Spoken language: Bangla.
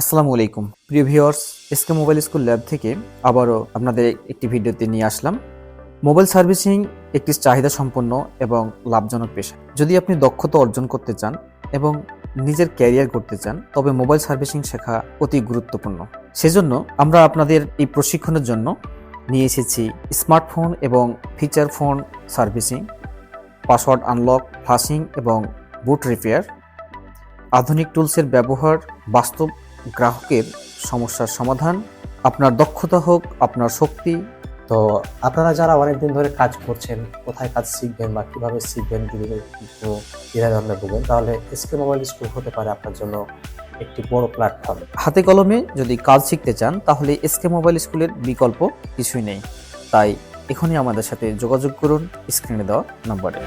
আসসালামু আলাইকুম। প্রিয় viewers SK mobile school lab থেকে আবারও আপনাদের একটি ভিডিওতে নিয়ে আসলাম। মোবাইল সার্ভিসিং একটি চাহিদা সম্পন্ন এবং লাভজনক পেশা। যদি আপনি দক্ষতা অর্জন করতে চান এবং নিজের ক্যারিয়ার করতে চান, তবে মোবাইল সার্ভিসিং শেখা অতি গুরুত্বপূর্ণ। সেজন্য আমরা আপনাদের এই প্রশিক্ষণের জন্য নিয়ে এসেছি স্মার্টফোন এবং feature phone servicing, password unlock, flashing এবং বুট রিপেয়ার, আধুনিক টুলসের ব্যবহার, বাস্তব গ্রাহকের সমস্যার সমাধান, আপনার দক্ষতা হোক, আপনার শক্তি। তো আপনারা যারা অনেকদিন ধরে কাজ করছেন, কোথায় কাজ শিখবেন বা কীভাবে শিখবেন যদি একটু দ্বিধাদ্বন্দ্বে তাহলে এসকে মোবাইল স্কুল হতে পারে আপনার জন্য একটি বড় প্ল্যাটফর্ম হাতে কলমে যদি কাজ শিখতে চান, তাহলে এসকে মোবাইল স্কুলের বিকল্প কিছুই নেই। তাই এখনই আমাদের সাথে যোগাযোগ করুন স্ক্রিনে দেওয়া নম্বরে।